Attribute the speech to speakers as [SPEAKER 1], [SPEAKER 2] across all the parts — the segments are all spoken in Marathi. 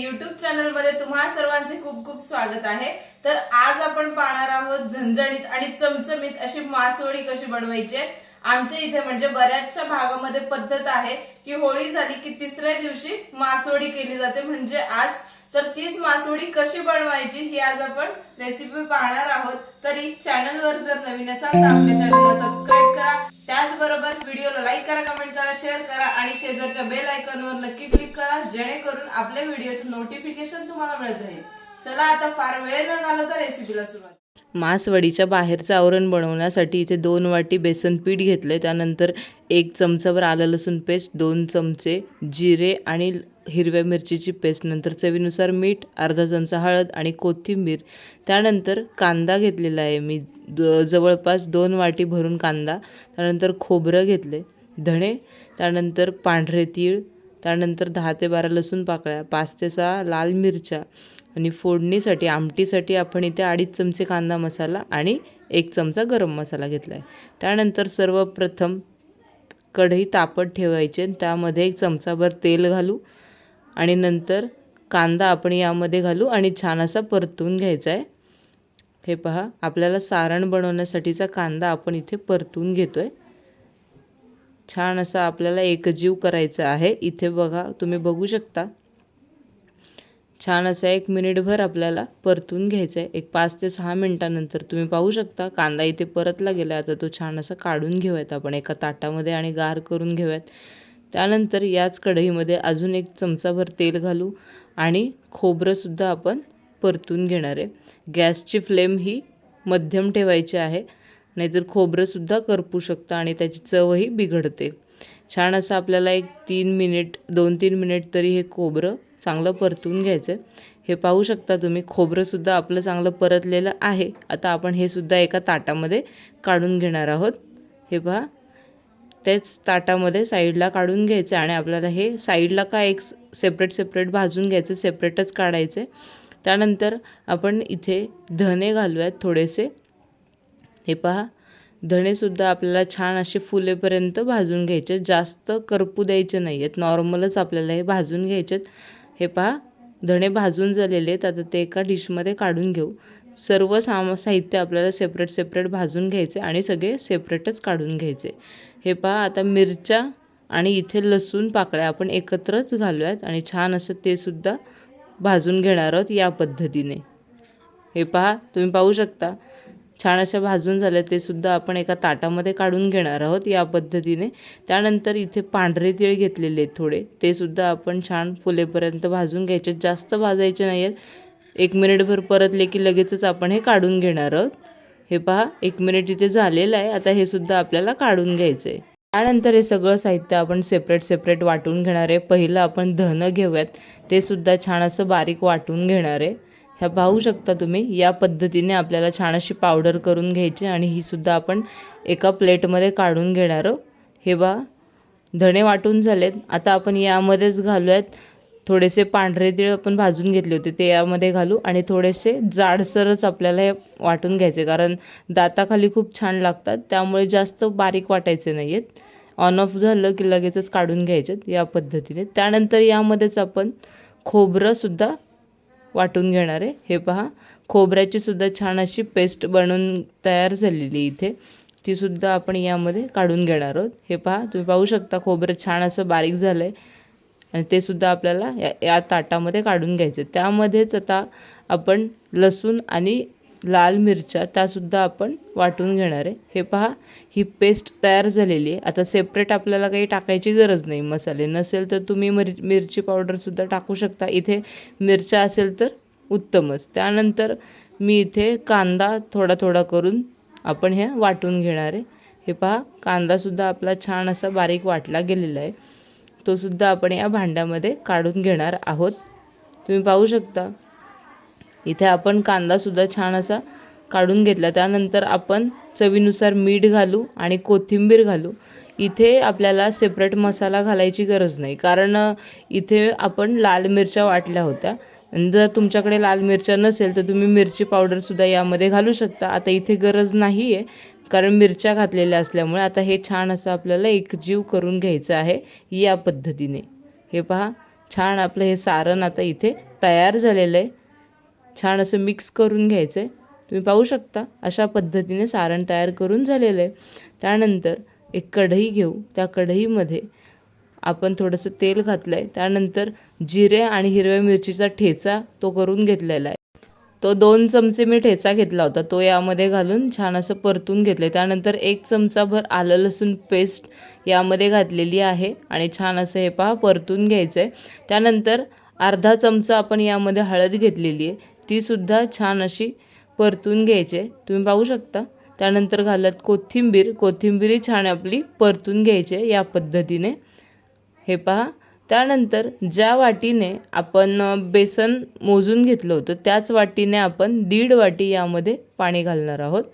[SPEAKER 1] युट्यूब चॅनलमध्ये तुम्हा सर्वांचे खूप खूप स्वागत आहे. तर आज आपण पाहणार आहोत झणझणीत आणि चमचमीत अशी मासोळी कशी बनवायची आमच्या इथे म्हणजे बऱ्याचशा भागामध्ये पद्धत आहे की होळी झाली की तिसऱ्या दिवशी मासोळी केली जाते. म्हणजे आज तर तीच मासवडी कशी बनवायची ही आज आपण रेसिपी पाहणार आहोत. तरी चॅनलवर जर नवीन असाल तर आपल्या चॅनलला सबस्क्राईब करा. त्याचबरोबर व्हिडिओला लाईक करा कमेंट करा शेअर करा आणि शेजारच्या बेल आयकॉनवर नक्की क्लिक करा जेणेकरून आपल्या व्हिडिओचे नोटिफिकेशन तुम्हाला मिळत राहील. चला आता फार वेळ न घालवता रेसिपीला सुरुवात.
[SPEAKER 2] मासवडीच्या बाहेरचं आवरण बनवण्यासाठी इथे दोन वाटी बेसन पीठ घेतले त्यानंतर एक चमचाभर आलं लसूण पेस्ट दोन चमचे जिरे आणि हिरव्या मिरचीची पेस्ट नंतर चवीनुसार मीठ अर्धा चमचा हळद आणि कोथिंबीर. त्यानंतर कांदा घेतलेला आहे मी. द जवळपास दोन वाटी भरून कांदा त्यानंतर खोबरं घेतले धणे त्यानंतर पांढरे तीळ त्यानंतर दहा ते बारा लसूण पाकळ्या पाच ते सहा लाल मिरच्या आणि फोडणीसाठी आमटीसाठी आपण इथे अडीच चमचे कांदा मसाला आणि एक चमचा गरम मसाला घेतला आहे. त्यानंतर सर्वप्रथम कढई तापत ठेवायची आणि त्यामध्ये एक चमचाभर तेल घालू. आणि नंतर कांदा आपण यामध्ये घालू आणि छान असा परतून घ्यायचा आहे. हे पहा आपल्याला सारण बनवण्यासाठीचा कांदा आपण इथे परतून घेतो आहे छान असा आपल्याला एकजीव करायचा आहे. इथे बघा तुम्ही बघू शकता. छान असा एक मिनिटभर आपल्याला परतून घ्यायचं आहे. एक पाच ते सहा मिनटानंतर तुम्ही पाहू शकता. कांदा इथे परतला गेला आता तो छान असा काढून घेऊयात आपण. एका ताटामध्ये आणि गार करून घेऊयात. त्यानंतर याच कढईमध्ये अजून एक चमचाभर तेल घालू आणि खोबरंसुद्धा आपण परतून घेणार आहे. गॅसची फ्लेम ही मध्यम ठेवायची आहे नाहीतर खोबरंसुद्धा करपू शकतं आणि त्याची चवही बिघडते. छान असं आपल्याला एक तीन मिनिट दोन तीन मिनिट तरी हे खोबरं चांगलं परतून घ्यायचं आहे हे पाहू शकता तुम्ही खोबरंसुद्धा आपलं चांगलं परतलेलं आहे. आता आपण हे सुद्धा एका ताटामध्ये काढून घेणार आहोत. हे पहा तेच ताटामध्ये साईडला काढून घ्यायचं आणि आपल्याला हे साईडला का एक सेपरेट सेपरेट भाजून घ्यायचं सेपरेटच काढायचे. त्यानंतर आपण इथे धने घालूयात थोडेसे. हे पहा धणेसुद्धा आपल्याला छान असे फुलेपर्यंत भाजून घ्यायचे. जास्त करपू द्यायचे नाही आहेत नॉर्मलच आपल्याला हे भाजून घ्यायचे हे पहा धणे भाजून झालेले आहेत. आता ते एका डिशमध्ये काढून घेऊ. सर्व साम साहित्य आपल्याला सेपरेट सेपरेट भाजून घ्यायचे आणि सगळे सेपरेटच काढून घ्यायचे. हे पहा आता मिरच्या आणि इथे लसूण पाकळ्या आपण एकत्रच घालूयात आणि छान असं ते सुद्धा भाजून घेणार आहोत या पद्धतीने. हे पहा तुम्ही पाहू शकता. छान अशा भाजून झाल्या ते सुद्धा आपण एका ताटामध्ये काढून घेणार आहोत या पद्धतीने. त्यानंतर इथे पांढरे तीळ घेतलेले आहेत थोडे. ते सुद्धा आपण छान फुलेपर्यंत भाजून घ्यायचे. जास्त भाजायचे नाही आहेत. एक मिनिटभर परतले की लगेचच आपण हे काढून घेणार आहोत. हे पहा एक मिनिट इथे झालेलं आहे. आता हे सुद्धा आपल्याला काढून घ्यायचं आहे त्यानंतर हे सगळं साहित्य आपण सेपरेट सेपरेट वाटून घेणार आहे. पहिलं आपण धनं घेऊयात. ते सुद्धा छान असं बारीक वाटून घेणार आहे. ह्या पाहू शकता तुम्ही. या पद्धतीने आपल्याला छान अशी पावडर करून घ्यायची आणि ही सुद्धा आपण एका प्लेटमध्ये काढून घेणार आहोत. हे बा धणे वाटून झालेत. आता आपण यामध्येच घालूयात. थोडेसे पांढरे तीळ आपण भाजून घेतले होते ते यामध्ये घालू आणि थोडेसे जाडसरच आपल्याला हे वाटून घ्यायचे कारण दाताखाली खूप छान लागतात त्यामुळे जास्त बारीक वाटायचे नाही आहेत ऑन ऑफ झालं की लगेचच काढून घ्यायचे या पद्धतीने. त्यानंतर यामध्येच आपण खोबरंसुद्धा वाटून घेणार आहे. हे पहा खोबऱ्याची सुद्धा छान अशी पेस्ट बनवून तयार झालेली इथे. तीसुद्धा आपण यामध्ये काढून घेणार आहोत. हे पहा तुम्ही पाहू शकता खोबरं छान असं बारीक झालं आहे आणि ते सुद्धा आपल्याला या या ताटामध्ये काढून घ्यायचं. त्यामध्येच आता आपण लसूण आणि लाल मिरच्या त्यासुद्धा आपण वाटून घेणार आहे. हे पहा ही पेस्ट तयार झालेली आहे. आता सेपरेट आपल्याला काही टाकायची गरज नाही मसाले. नसेल तर तुम्ही मिर मिरची पावडरसुद्धा टाकू शकता. इथे मिरच्या असेल तर उत्तमच. त्यानंतर मी इथे कांदा थोडा थोडा करून आपण हे वाटून घेणार आहे. हे पहा कांदासुद्धा आपला छान असा बारीक वाटला गेलेला आहे. तो सुद्धा आपण या भांड्यामध्ये काढून घेणार आहोत. तुम्ही पाहू शकता. इथे आपण कांदासुद्धा छान असा काढून घेतला. त्यानंतर आपण चवीनुसार मीठ घालू आणि कोथिंबीर घालू. इथे आपल्याला सेपरेट मसाला घालायची गरज नाही. कारण इथे आपण लाल मिरच्या वाटल्या होत्या. जर तुमच्याकडे लाल मिरच्या नसेल तर तुम्ही मिरची पावडरसुद्धा यामध्ये घालू शकता. आता इथे गरज नाही आहे कारण मिरच्या घातलेल्या असल्यामुळे आता हे छान असं आपल्याला एकजीव करून घ्यायचं आहे या पद्धतीने. हे पहा छान आपलं हे सारण आता इथे तयार झालेलं आहे. छान असं मिक्स करून घ्यायचं आहे तुम्ही पाहू शकता अशा पद्धतीने सारण तयार करून झालेलं आहे. त्यानंतर एक कढई घेऊ. त्या कढईमध्ये आपण थोडंसं तेल घातलं आहे त्यानंतर जिरे आणि हिरव्या मिरचीचा ठेचा तो करून घेतलेला आहे. तो दोन चमचे मी ठेचा घेतला होता. तो यामध्ये घालून छान असं परतून घेतलं त्यानंतर एक चमचाभर आलं लसूण पेस्ट यामध्ये घातलेली आहे आणि छान असं हे पहा परतून घ्यायचं आहे त्यानंतर अर्धा चमचा आपण यामध्ये हळद घेतलेली आहे. तीसुद्धा छान अशी परतून घ्यायची. आहे तुम्ही पाहू शकता. त्यानंतर घालत कोथिंबीर. कोथिंबीरही छान आपली परतून घ्यायची आहे या पद्धतीने. हे पहा. त्यानंतर ज्या वाटीने आपण बेसन मोजून घेतलं होतं त्याच वाटीने आपण दीड वाटी यामध्ये पाणी घालणार आहोत.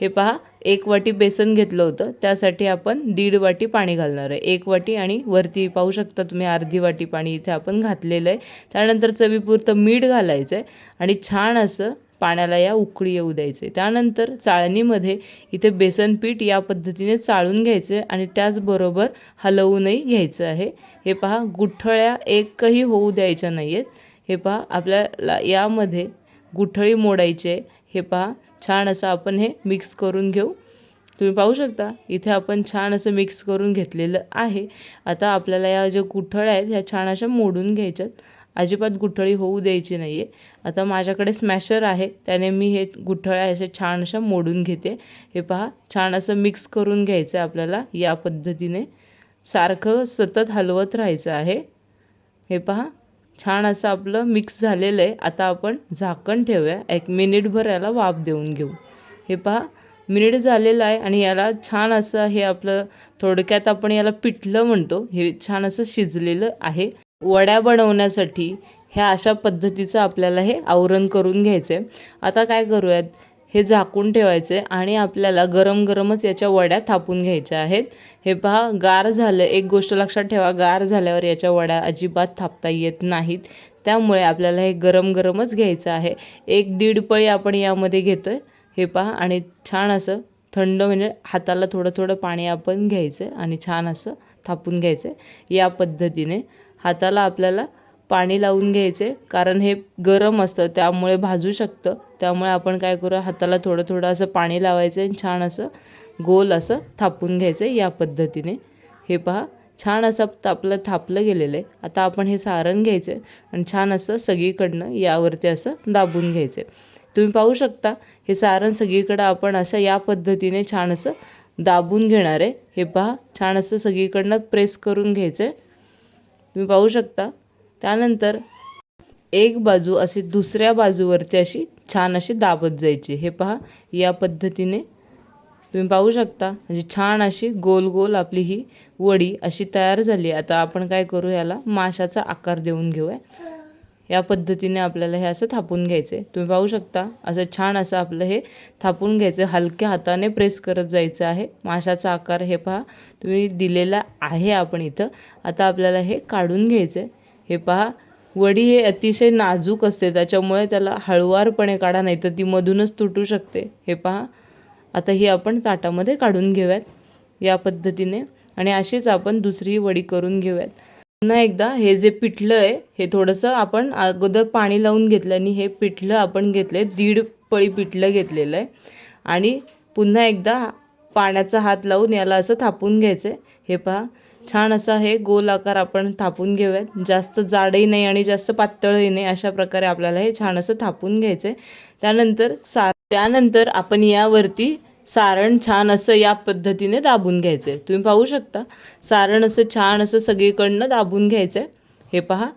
[SPEAKER 2] हे पहा. एक वाटी बेसन घेतलं होतं. त्यासाठी आपण दीड वाटी पाणी घालणार आहे. एक वाटी आणि वरती पाहू शकता तुम्ही अर्धी वाटी पाणी इथे आपण घातलेलं आहे. त्यानंतर चवीपुरतं मीठ घालायचं आहे आणि छान असं पाण्याला या उकळी येऊ द्यायचे त्यानंतर चाळणीमध्ये इथे बेसन पीठ या पद्धतीने चाळून घ्यायचं आहे आणि त्याचबरोबर हलवूनही घ्यायचं आहे. हे पहा गुठळ्या एकही होऊ द्यायच्या नाही आहेत हे पहा आपल्याला यामध्ये गुठळी मोडायची आहे. हे पहा छान असं आपण हे मिक्स करून घेऊ. तुम्ही पाहू शकता इथे आपण छान असं मिक्स करून घेतलेलं आहे. आता आपल्याला या ज्या गुठळ्या आहेत ह्या छान अशा मोडून घ्यायच्यात. अजिबात गुठळी होऊ द्यायची नाही आहे आता माझ्याकडे स्मॅशर आहे त्याने मी हे गुठळ्या अशा छान अशा मोडून घेते. हे पहा छान असं मिक्स करून घ्यायचं आहे आपल्याला या पद्धतीने. सारखं सतत हलवत राहायचं आहे. हे पहा छान असं आपलं मिक्स झालेलं आहे. आता आपण झाकण ठेवूया. एक मिनिटभर याला वाफ देऊन घेऊ. हे पहा मिनिट झालेलं आहे आणि याला छान असं हे आपलं थोडक्यात आपण याला पिठलं म्हणतो. हे छान असं शिजलेलं आहे. वड्या बनवण्यासाठी ह्या अशा पद्धतीचं आपल्याला हे आवरण करून घ्यायचं आहे आता काय करूयात? हे झाकून ठेवायचे आणि आपल्याला गरम गरमच याच्या वड्या थापून घ्यायच्या आहेत. हे पहा गार झालं. एक गोष्ट लक्षात ठेवा गार झाल्यावर याच्या वड्या अजिबात थापता येत नाहीत. त्यामुळे आपल्याला हे गरम गरमच घ्यायचं आहे. एक दीड पळी आपण यामध्ये घेतो आहे हे पहा आणि छान असं थंड म्हणजे हाताला थोडं थोडं पाणी आपण घ्यायचं आहे आणि छान असं थापून घ्यायचं आहे या पद्धतीने. हाताला आपल्याला पाणी लावून घ्यायचे कारण हे गरम असतं त्यामुळे भाजू शकतं. त्यामुळे आपण काय करू हाताला थोडं थोडं असं पाणी लावायचं आणि छान असं गोल असं थापून घ्यायचं या पद्धतीने. हे पहा छान असं आपलं थापलं गेलेलं आहे. आता आपण हे सारण घ्यायचं आहे आणि छान असं सगळीकडनं यावरती असं दाबून घ्यायचं आहे. तुम्ही पाहू शकता हे सारण सगळीकडं आपण असं या पद्धतीने छान असं दाबून घेणार आहे. हे पहा छान असं सगळीकडनं प्रेस करून घ्यायचं आहे. तुम्ही पाहू शकता त्यानंतर एक बाजू अशी दुसऱ्या बाजूवरती अशी छान अशी दाबत जायची. हे पहा या पद्धतीने तुम्ही पाहू शकता. म्हणजे छान अशी गोल गोल आपली ही वडी अशी तयार झाली. आता आपण काय करू याला माशाचा आकार देऊन घेऊया. या पद्धतीने आपल्याला हे असं थापून घ्यायचं आहे तुम्ही पाहू शकता असं छान असं आपलं हे थापून घ्यायचं हलक्या हाताने प्रेस करत जायचं आहे. माशाचा आकार हे पहा तुम्ही दिलेला आहे आपण इथं. आता आपल्याला हे काढून घ्यायचं आहे हे पहा वडी हे अतिशय नाजूक असते त्याच्यामुळे त्याला हळुवारपणे काढा नाही तर ती मधूनच तुटू शकते. हे पहा आता ही आपण ताटामध्ये काढून घेऊयात या पद्धतीने आणि अशीच आपण दुसरी वडी करून घेऊयात. पुन्हा एकदा हे जे पिठलं आहे हे थोडंसं आपण अगोदर पाणी लावून घेतलं आणि हे पिठलं आपण घेतलं आहे दीड पळी पिठलं घेतलेलं आहे. आणि पुन्हा एकदा पाण्याचा हात लावून याला असं थापून घ्यायचं आहे हे पहा छान असा हे गोल आकार आपण थापून घेऊयात. जास्त जाडही नाही आणि जास्त पातळही नाही अशा प्रकारे आपल्याला हे छान असं थापून घ्यायचं आहे त्यानंतर सा त्यानंतर आपण यावरती सारण छान असं या पद्धतीने दाबून घ्यायचं आहे तुम्ही पाहू शकता. सारण असं छान असं सगळीकडनं दाबून घ्यायचं आहे हे पहा.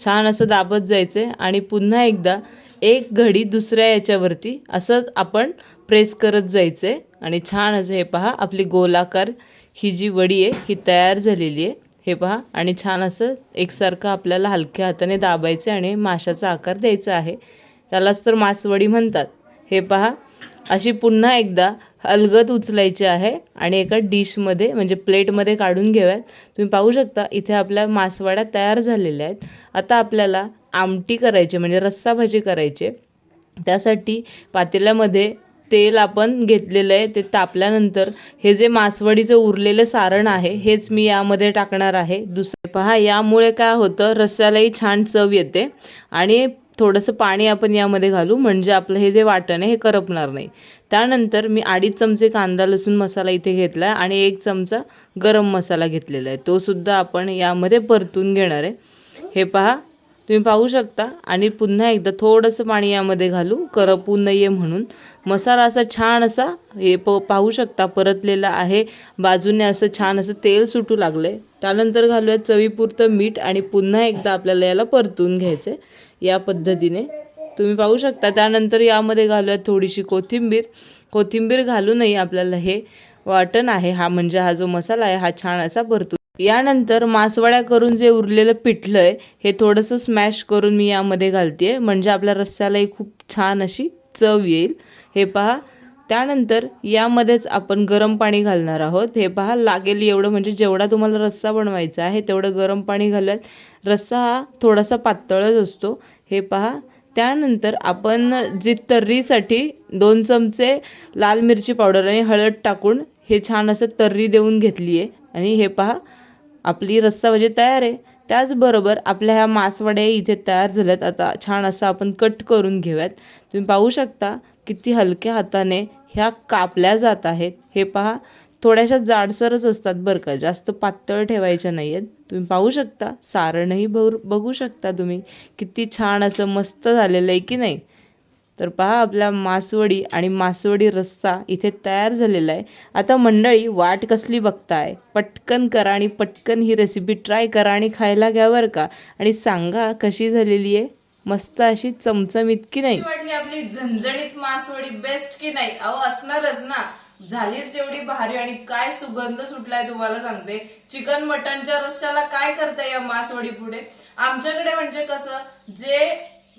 [SPEAKER 2] छान असं दाबत जायचं आहे आणि पुन्हा एकदा एक घडी दुसऱ्या याच्यावरती असं आपण प्रेस करत जायचं आहे आणि छान असं हे पहा आपली गोलाकार ही जी वडी आहे ही तयार झालेली आहे. हे पहा आणि छान असं एकसारखं आपल्याला हलक्या हाताने दाबायचं आहे आणि माशाचा आकार द्यायचा आहे. त्यालाच तर मासवडी म्हणतात. हे पहा अशी पुन्हा एकदा अलगद उचलायची आहे आणि एका डिशमध्ये म्हणजे प्लेटमध्ये काढून घेऊयात. तुम्ही पाहू शकता इथे आपल्या मासवड्या तयार झालेल्या आहेत. आता आपल्याला आमटी करायची म्हणजे रस्सा भाजी करायची आहे. त्यासाठी पातेल्यामध्ये तेल आपण घेतलेलं आहे ते तापल्यानंतर हे जे मासवडीचं उरलेलं सारण आहे हेच मी यामध्ये टाकणार आहे. दुसरे पहा यामुळे काय होतं रस्स्यालाही छान चव येते आणि थोडंसं पाणी आपण यामध्ये घालू म्हणजे आपलं हे जे वाटण आहे हे करपणार नाही. त्यानंतर मी अडीच चमचे कांदा लसूण मसाला इथे घेतला आहे आणि एक चमचा गरम मसाला घेतलेला आहे. तो सुद्धा आपण यामध्ये परतून घेणार आहे. हे पहा तुम्ही पाहू शकता. आणि पुन्हा एकदा थोडंसं पाणी यामध्ये घालू. करपू नये म्हणून. मसाला असा छान असा हे प पाहू शकता परतलेला आहे. बाजूने असं छान असं तेल सुटू लागलं आहे त्यानंतर घालूया चवीपुरतं मीठ आणि पुन्हा एकदा आपल्याला याला परतून घ्यायचं. आहे या पद्धतीने. तुम्ही पाहू शकता. त्यानंतर यामध्ये घालूया थोडीशी कोथिंबीर. कोथिंबीर घालूनही आपल्याला हे वाटण आहे. हा म्हणजे हा जो मसाला आहे हा छान असा परतून यानंतर मासवड्या करून जे उरलेलं पिठलं आहे हे थोडंसं स्मॅश करून मी यामध्ये घालते म्हणजे आपल्या रस्स्यालाही खूप छान अशी चव येईल. हे पहा. त्यानंतर यामध्येच आपण गरम पाणी घालणार आहोत. हे पहा लागेल एवढं. म्हणजे जेवढा तुम्हाला रस्सा बनवायचा आहे तेवढं गरम पाणी घालत. रस्सा हा थोडासा पातळच असतो. हे पहा. त्यानंतर आपण जी तर्रीसाठी दोन चमचे लाल मिरची पावडर आणि हळद टाकून हे छान असं तर्री देऊन घेतली आहे आणि हे पहा आपली रस्सा भाजी म्हणजे तयार आहे. त्याचबरोबर आपल्या ह्या मासवडे इथे तयार झाल्यात. आता छान असं आपण कट करून घेऊयात. तुम्ही पाहू शकता किती हलक्या हाताने ह्या कापल्या जात आहेत. हे पहा थोड्याशा जाडसरच असतात बरं का. जास्त पातळ ठेवायच्या नाही आहेत तुम्ही पाहू शकता सारणही बघू बघू शकता तुम्ही किती छान असं मस्त झालेलं आहे की नाही. तर पहा आपला मासवडी आणि मासवडी रस्सा इथे तयार झालेला आहे. आता मंडळी वाट कसली बघताय? पटकन करा आणि पटकन ही रेसिपी ट्राय करा आणि खायला घ्या बरं का. आणि सांगा कशी झालेली आहे? मस्त अशी चमचमीत की नाही?
[SPEAKER 1] वाटली आपली झणझणीत मासवडी बेस्ट की नाही? अहो असणारच ना. झालीच एवढी भारी आणि काय सुगंध सुटलाय तुम्हाला सांगते. चिकन मटनच्या रस्स्याला काय करताय या मासवडी पुढे आमच्याकडे म्हणजे कसं जे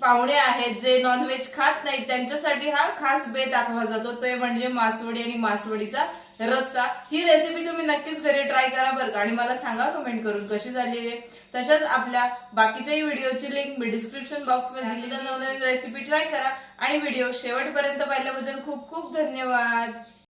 [SPEAKER 1] पाहुणे आहेत जे नॉनव्हेज खात नाहीत त्यांच्यासाठी हा खास बेत दाखवा जातो. ते म्हणजे मासवडी आणि मासवडीचा रस्सा. ही रेसिपी तुम्ही नक्कीच घरी ट्राय करा बरं का. आणि मला सांगा कमेंट करून कशी झालेली आहे. तशाच आपल्या बाकीच्याही व्हिडिओची लिंक मी डिस्क्रिप्शन बॉक्समध्ये दिली नवनवीन रेसिपी ट्राय करा. आणि व्हिडिओ शेवटपर्यंत पाहिल्याबद्दल खूप खूप धन्यवाद.